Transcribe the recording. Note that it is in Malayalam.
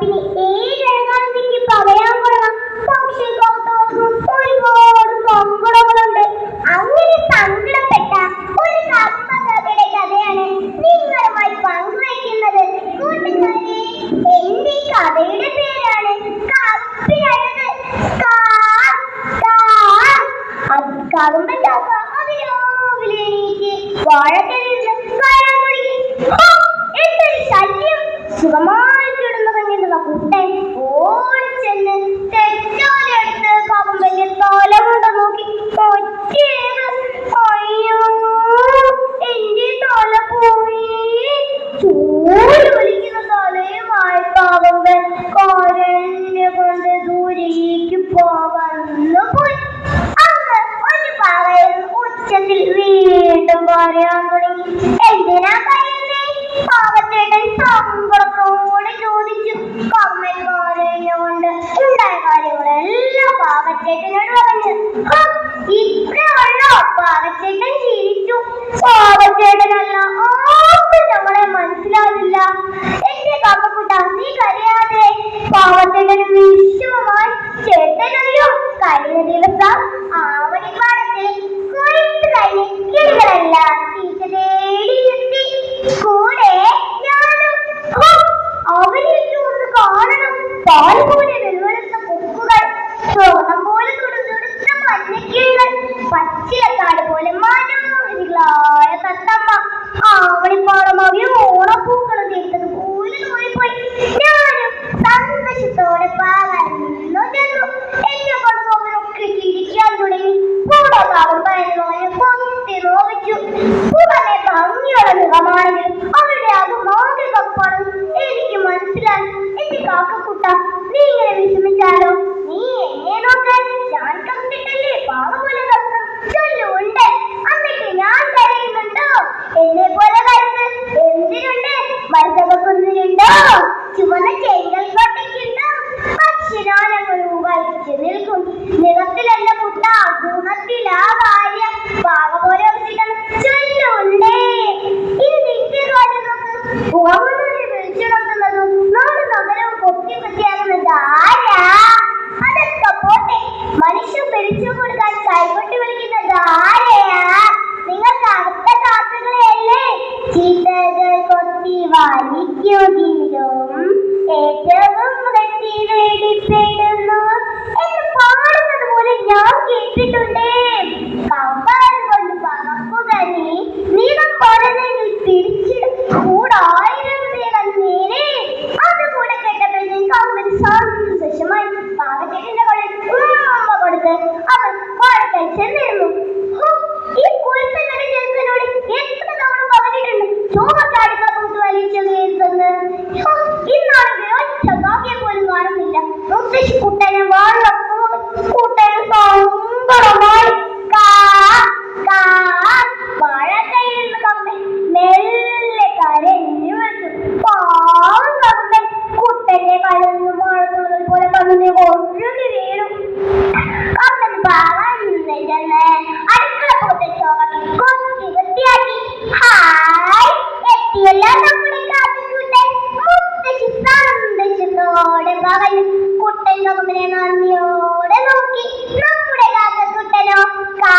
പിന്നെ ഏഴഴകാണെന്ന് എനിക്ക് പറയാൻ കൊള്ളാം പക്ഷേ ഒരുപാട് സങ്കടങ്ങളുണ്ട്. അങ്ങനെ സങ്കടപ്പെട്ട ഒരു കർമ്മകഥയുടെ കഥയാണ് നിങ്ങളുമായി പങ്കുവയ്ക്കുന്നത് എന്റെ കഥയുടെ പേരാണ് കപ്പിലഴക് കാ കാ അത് തുടങ്ങി എന്തൊരു ശല്യം. സുഖമായി ഉച്ചത്തിൽ വീണ്ടും പറയാൻ തുടങ്ങി. എന്തിനാ കരയുന്നേ പാവച്ചേട്ടൻ സമ്പളത്തോടെ ചോദിച്ചു. കമ്മൽ കൊണ്ട് ഉണ്ടായ കാര്യങ്ങളെല്ലാം പാവച്ചേട്ടനോട് പറഞ്ഞു. "ഹ, ഇത്രേ ഉള്ളോ പാവച്ചേട്ടൻ ചിരിച്ചു. പാവച്ചേട്ടനല്ല ആർക്കും നമ്മളെ മനസ്സിലാവില്ല. പാൽ പോലെ ചുവന്ന ചെടികൾ ദിവാലിക്കുതിലും ഏറ്റവും കത്തി വേടിപ്പെടുന്നു എന്ന് പാടുന്നത് ഞാൻ കേട്ടിട്ടുണ്ട് കമ്പാരം കൊണ്ട് പറക്കുക നീ നീളം പോലെങ്കിൽ തിരിച്ചിടും കൂടായിരം നീളം നേരെ അത് കൂടെ കേട്ടപ്പോൾ ഞാൻ കമ്പിന് സന്തോഷമായി പാവച്ചേട്ടന്റെ കൂടെ കൊടുത്ത് അവൻ പാടത്തേക്ക് ചെന്നിരുന്നു ലോകം വൃത്തിയാക്കി ഹായ് എത്തിയല്ലോ നമ്മുടെ കാട്ടിക്കൂട്ടൻ മുത്തശ്ശി സന്തോഷത്തോടെ പറഞ്ഞു കുട്ടൻ കമനെ നന്ദിയോടെ നോക്കി നമ്മുടെ കാക്കക്കൂട്ടനോ കാ